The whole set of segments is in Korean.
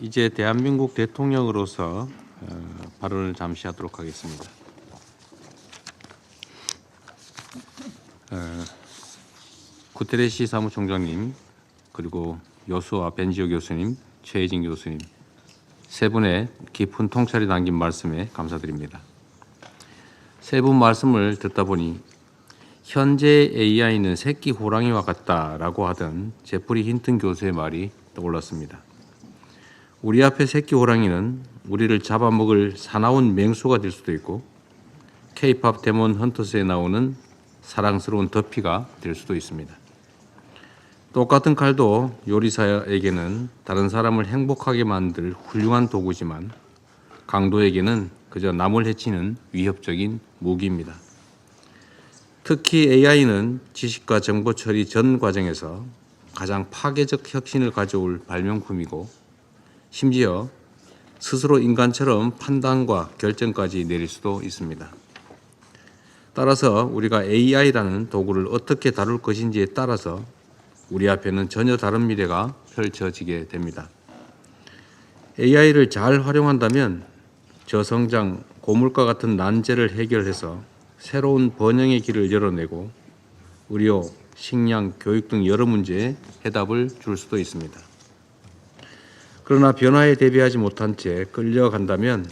이제 대한민국 대통령으로서 어, 발언을 잠시 하도록 하겠습니다. 어, 구테레시 사무총장님 그리고 여수와 벤지오 교수님, 최혜진 교수님 세 분의 깊은 통찰이 담긴 말씀에 감사드립니다. 세 분 말씀을 듣다 보니 현재 AI는 새끼 호랑이와 같다라고 하던 제프리 힌튼 교수의 말이 떠올랐습니다. 우리 앞에 새끼 호랑이는 우리를 잡아먹을 사나운 맹수가 될 수도 있고 케이팝 데몬 헌터스에 나오는 사랑스러운 더피가 될 수도 있습니다. 똑같은 칼도 요리사에게는 다른 사람을 행복하게 만들 훌륭한 도구지만 강도에게는 그저 남을 해치는 위협적인 무기입니다. 특히 AI는 지식과 정보 처리 전 과정에서 가장 파괴적 혁신을 가져올 발명품이고 심지어 스스로 인간처럼 판단과 결정까지 내릴 수도 있습니다. 따라서 우리가 AI라는 도구를 어떻게 다룰 것인지에 따라서 우리 앞에는 전혀 다른 미래가 펼쳐지게 됩니다. AI를 잘 활용한다면 저성장, 고물가 같은 난제를 해결해서 새로운 번영의 길을 열어내고 의료, 식량, 교육 등 여러 문제에 해답을 줄 수도 있습니다. 그러나 변화에 대비하지 못한 채 끌려간다면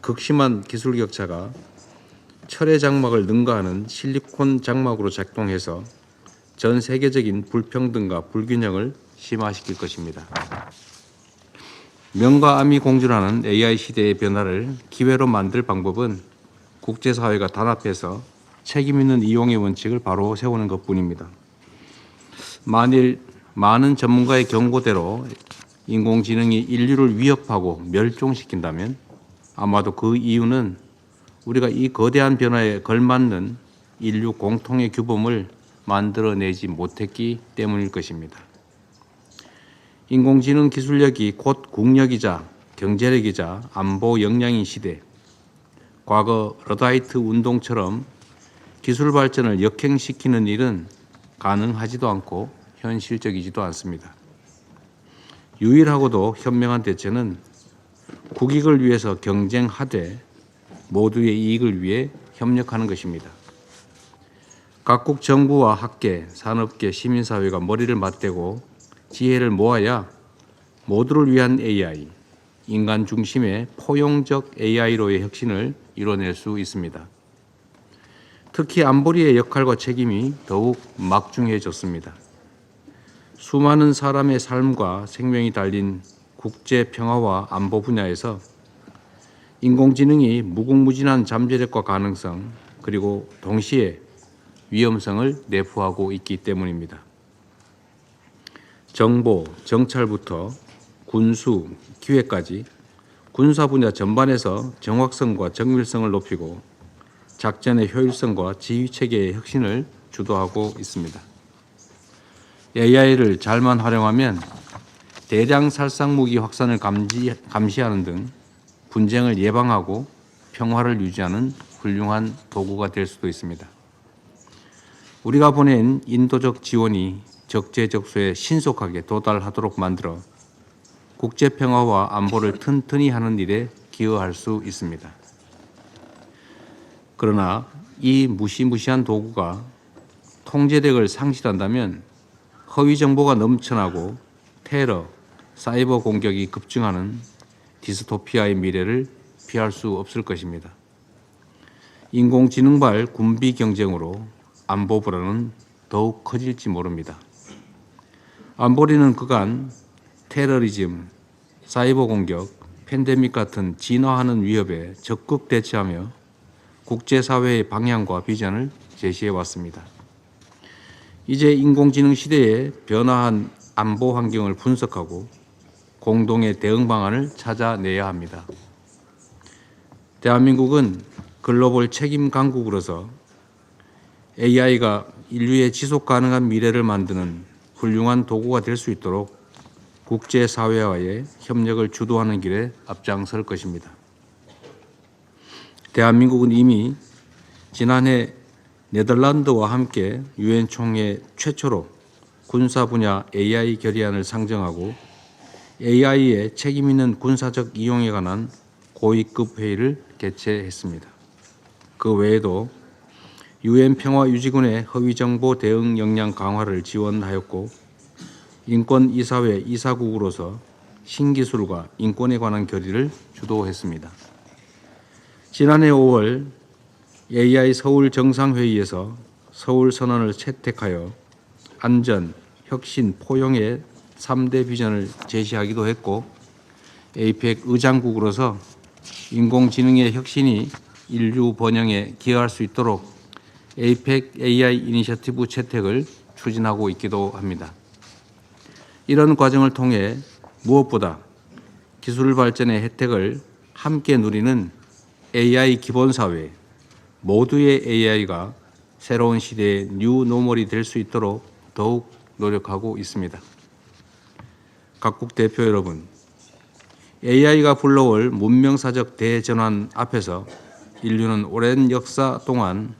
극심한 기술 격차가 철의 장막을 능가하는 실리콘 장막으로 작동해서 전 세계적인 불평등과 불균형을 심화시킬 것입니다. 명과 암이 공존하는 AI 시대의 변화를 기회로 만들 방법은 국제사회가 단합해서 책임 있는 이용의 원칙을 바로 세우는 것뿐입니다. 만일 많은 전문가의 경고대로 인공지능이 인류를 위협하고 멸종시킨다면 아마도 그 이유는 우리가 이 거대한 변화에 걸맞는 인류 공통의 규범을 만들어내지 못했기 때문일 것입니다. 인공지능 기술력이 곧 국력이자 경제력이자 안보 역량인 시대, 과거 러다이트 운동처럼 기술 발전을 역행시키는 일은 가능하지도 않고 현실적이지도 않습니다. 유일하고도 현명한 대처는 국익을 위해서 경쟁하되 모두의 이익을 위해 협력하는 것입니다. 각국 정부와 학계, 산업계, 시민사회가 머리를 맞대고 지혜를 모아야 모두를 위한 AI, 인간 중심의 포용적 AI로의 혁신을 이뤄낼 수 있습니다. 특히 안보리의 역할과 책임이 더욱 막중해졌습니다. 수많은 사람의 삶과 생명이 달린 국제 평화와 안보 분야에서 인공지능이 무궁무진한 잠재력과 가능성 그리고 동시에 위험성을 내포하고 있기 때문입니다. 정보, 정찰부터 군수, 기획까지 군사 분야 전반에서 정확성과 정밀성을 높이고 작전의 효율성과 지휘 체계의 혁신을 주도하고 있습니다. AI를 잘만 활용하면 대량 살상 무기 확산을 감지, 감시하는 등 분쟁을 예방하고 평화를 유지하는 훌륭한 도구가 될 수도 있습니다. 우리가 보낸 인도적 지원이 적재적소에 신속하게 도달하도록 만들어 국제 평화와 안보를 튼튼히 하는 일에 기여할 수 있습니다. 그러나 이 무시무시한 도구가 통제력을 상실한다면 허위 정보가 넘쳐나고 테러, 사이버 공격이 급증하는 디스토피아의 미래를 피할 수 없을 것입니다. 인공지능발 군비 경쟁으로 안보 불안은 더욱 커질지 모릅니다. 안보리는 그간 테러리즘, 사이버 공격, 팬데믹 같은 진화하는 위협에 적극 대처하며 국제사회의 방향과 비전을 제시해 왔습니다. 이제 인공지능 시대의 변화한 안보 환경을 분석하고 공동의 대응 방안을 찾아내야 합니다. 대한민국은 글로벌 책임 강국으로서 AI가 인류의 지속 가능한 미래를 만드는 훌륭한 도구가 될 수 있도록 국제사회와의 협력을 주도하는 길에 앞장설 것입니다. 대한민국은 이미 지난해 네덜란드와 함께 유엔 총회 최초로 군사 분야 AI 결의안을 상정하고 AI의 책임 있는 군사적 이용에 관한 고위급 회의를 개최했습니다. 그 외에도 유엔 평화 유지군의 허위 정보 대응 역량 강화를 지원하였고 인권 이사회 이사국으로서 신기술과 인권에 관한 결의를 주도했습니다. 지난해 5월 AI 서울 정상회의에서 서울 선언을 채택하여 안전, 혁신, 포용의 3대 비전을 제시하기도 했고 APEC 의장국으로서 인공지능의 혁신이 인류 번영에 기여할 수 있도록 APEC AI 이니셔티브 채택을 추진하고 있기도 합니다. 이런 과정을 통해 무엇보다 기술 발전의 혜택을 함께 누리는 AI 기본 사회 모두의 AI가 새로운 시대의 뉴 노멀이 될 수 있도록 더욱 노력하고 있습니다. 각국 대표 여러분, AI가 불러올 문명사적 대전환 앞에서 인류는 오랜 역사 동안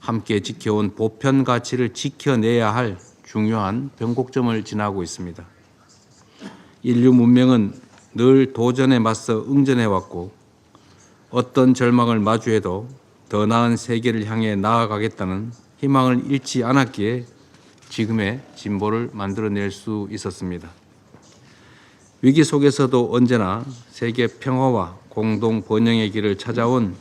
함께 지켜온 보편 가치를 지켜내야 할 중요한 변곡점을 지나고 있습니다. 인류 문명은 늘 도전에 맞서 응전해 왔고 어떤 절망을 마주해도 더 나은 세계를 향해 나아가겠다는 희망을 잃지 않았기에 지금의 진보를 만들어낼 수 있었습니다. 위기 속에서도 언제나 세계 평화와 공동 번영의 길을 찾아온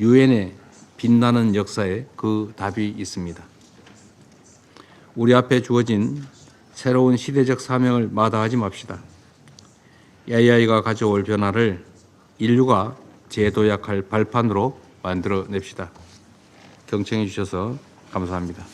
유엔의 빛나는 역사에 그 답이 있습니다. 우리 앞에 주어진 새로운 시대적 사명을 마다하지 맙시다. AI가 가져올 변화를 인류가 재도약할 발판으로 만들어냅시다. 경청해 주셔서 감사합니다.